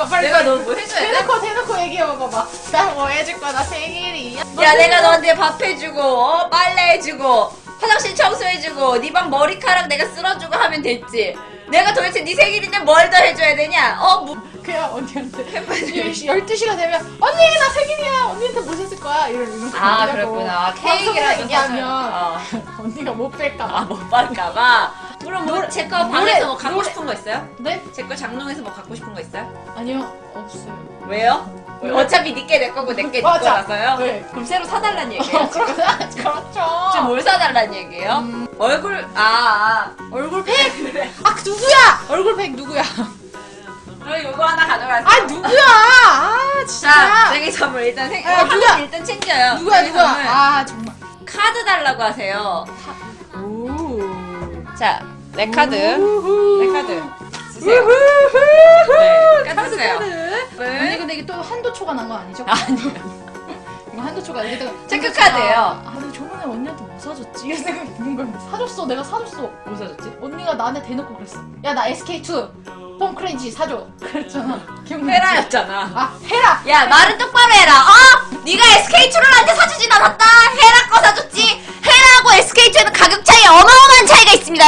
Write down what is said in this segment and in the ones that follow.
뭐 거야? 빨리 내가. 너 뭐 해줘야 돼? 대놓고 대놓고 얘기해봐봐. 나 뭐 해줄 거야? 나 생일이야. 야 내가 너한테 밥 해주고 어? 빨래 해주고 화장실 청소해주고 네 방 머리카락 내가 쓸어주고 하면 됐지 내가 도대체 네 생일인데 뭘 더 해줘야 되냐 어 뭐, 그냥 언니한테 12시가 되면 언니 나 생일이야 언니한테 뭐 해줄 거야 이러는 거아 그렇구나 케이크라도 얘기하면 어. 언니가 못 뺄까 봐 아못 받을까봐 뭐 제거 방에서 뭐 갖고 싶은 거 있어요? 네? 제 거 장롱에서 뭐 갖고 싶은 거 있어요? 아니요 없어요 왜요? 왜? 어차피 니께 내 거고 내게 네 맞아. 거라서요? 네. 그럼 새로 사달란 얘기예요? 어, 그렇죠 그렇죠 지금 뭘 사달란 얘기예요? 음. 얼굴 아, 아 얼굴팩 아 누구야 얼굴팩 누구야 그럼 이거 하나 가져가세요 아 누구야 아 자 진짜 생일 선물 일단 생 야, 어, 누구야? 일단 챙겨요 누구야 생일 누구야 선물. 아 정말 카드 달라고 하세요 오 자 내 카드 내 우후. 카드 우후후후. 네. 카드 네. 언니 근데 이게 또 한도 초가 난 거 아니죠? 아니요 이거 한도 초가 이게 또 체크 한도 초가- 카드예요. 아 근데 저번에 언니한테 뭐 사줬지? 이런 생각이 드는 거야 사줬어 내가 사줬어 뭐 사줬지? 언니가 나한테 대놓고 그랬어 야 나 SK2 폼 크레인지 사줘 그랬잖아 기억나지? 헤라였잖아 아 헤라 야 말은 똑바로 해라 어? 네가 SK2를 나한테 사주진 않았다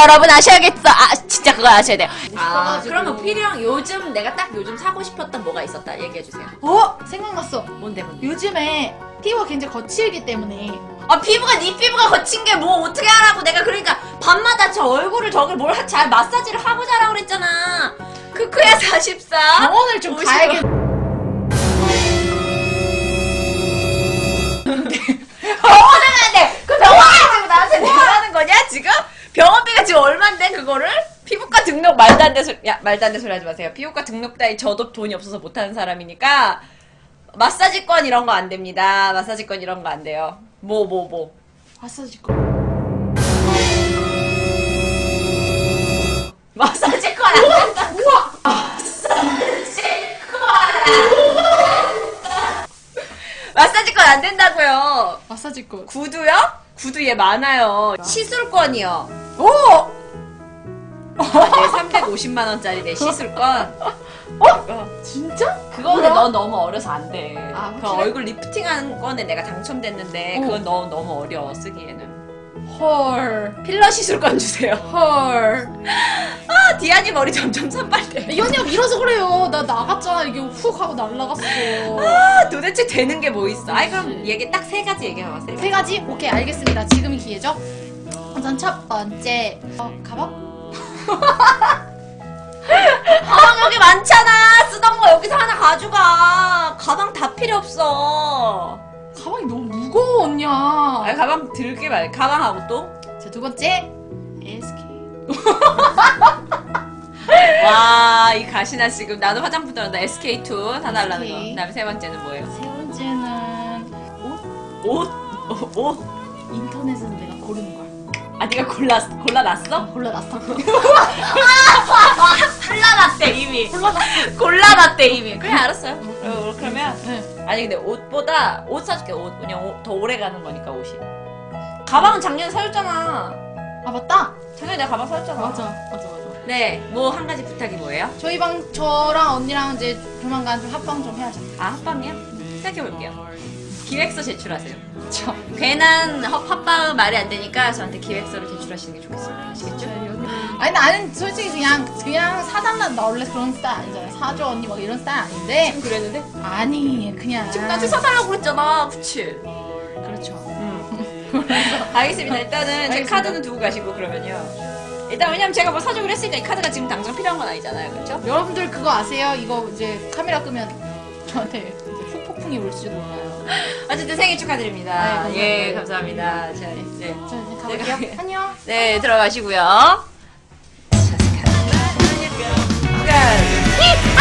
여러분 아셔야겠어. 아 진짜 그거 아셔야 돼요. 아 싶어가지고. 그러면 필요한 요즘 내가 딱 요즘 사고 싶었던 뭐가 있었다 얘기해 주세요. 어? 생각났어. 뭔데 뭔데? 요즘에 피부가 굉장히 거칠기 때문에. 아 피부가 네 피부가 거친 게 뭐 어떻게 하라고. 내가 그러니까 밤마다 저 얼굴을 저걸 뭘 잘 마사지를 하고 자라 그랬잖아. 크크야 44 병원을 좀 오십오. 가야겠 등록 말도 안 되는 소리 야 말도 안 되는 소리 하지 마세요. 피부과 등록 따위 저도 돈이 없어서 못하는 사람이니까 마사지권 이런 거 안 됩니다. 마사지권 이런 거 안 돼요. 뭐 뭐 뭐, 마사지 거 마사지권 안 된다 우와! 마사지권. 안 된다고요. 마사지 거 구두요? 구두 얘 많아요. 시술권이요. 오! 네 350만 원짜리 시술권 어? 진짜? 그거는 뭐야? 넌 너무 어려서 안 돼. 아, 그 확실해? 얼굴 리프팅하는 거는 내가 당첨됐는데 어. 그건 너 너무 어려워 쓰기에는. 헐 필러 시술권 주세요. 헐. 아 디아니 머리 점점 산발돼. 이 언니가 밀어서 그래요. 나 나갔잖아. 이게 훅 하고 날라갔어. 아 도대체 되는 게 뭐 있어? 아이 그럼. 얘기 딱 세 가지 얘기해봐. 세세 가지. 가지? 오케이, 알겠습니다. 지금이 기회죠? 우선 첫 번째. 어, 가방? 가방 여기 많잖아. 쓰던 거 여기서 하나 가져가. 가방 다 필요 없어. 가방이 너무 무거워, 언니야. 아 가방 들게 말. 가방하고 또. 자, 두 번째. SK. 와, 이 가시나 지금 나도 화장품 들었다. SK2 다 달라는 거. 오케이. 그다음에 세 번째는 뭐예요? 세 번째는 옷? 옷? 어, 옷? 인터넷에서 내가 고르는 거야. 아, 네가 골랐, 골라놨어? 골라놨어. 골라놨대, 이미. 골라놨어. 골라놨대, 이미. 그래, 알았어요. 어, 그러면. 네. 아니, 근데 옷보다, 옷 사줄게, 옷. 그냥 옷, 더 오래 가는 거니까, 옷이. 가방은 작년에 사줬잖아. 아, 맞다. 작년에 내가 가방 사줬잖아. 맞아, 맞아, 맞아. 네, 뭐, 한 가지 부탁이 뭐예요? 저희 방, 저랑 언니랑 이제 조만간 좀 합방 좀 해야죠. 아, 합방이요? 생각해 볼게요. 기획서 제출하세요. 저. 괜한 헛- 헛방 말이 안 되니까 저한테 기획서를 제출하시는 게 좋겠습니다. 아시겠죠? 아니 나는 솔직히 그냥 그냥 사달란 나 원래 그런 스타일 아니잖아요. 사줘 언니 막 이런 스타일 아닌데 지금 그랬는데? 아니 그냥 지금 나한테 사달라고 그랬잖아. 그치? 그렇죠. 응. 알겠습니다. 일단은 제 알겠습니다. 카드는 두고 가시고 그러면요. 일단 왜냐면 제가 뭐 사주기로 했으니까 이 카드가 지금 당장 필요한 건 아니잖아요. 그렇죠? 여러분들 그거 아세요? 이거 이제 카메라 끄면 저한테 이제 후폭풍이 올지도 몰라요. 어쨌든 생일 축하드립니다. 아이, 감사합니다. 예, 감사합니다. 자, 이제 저 이제 가볼게요. 안녕. 네, 들어가시고요. 끝.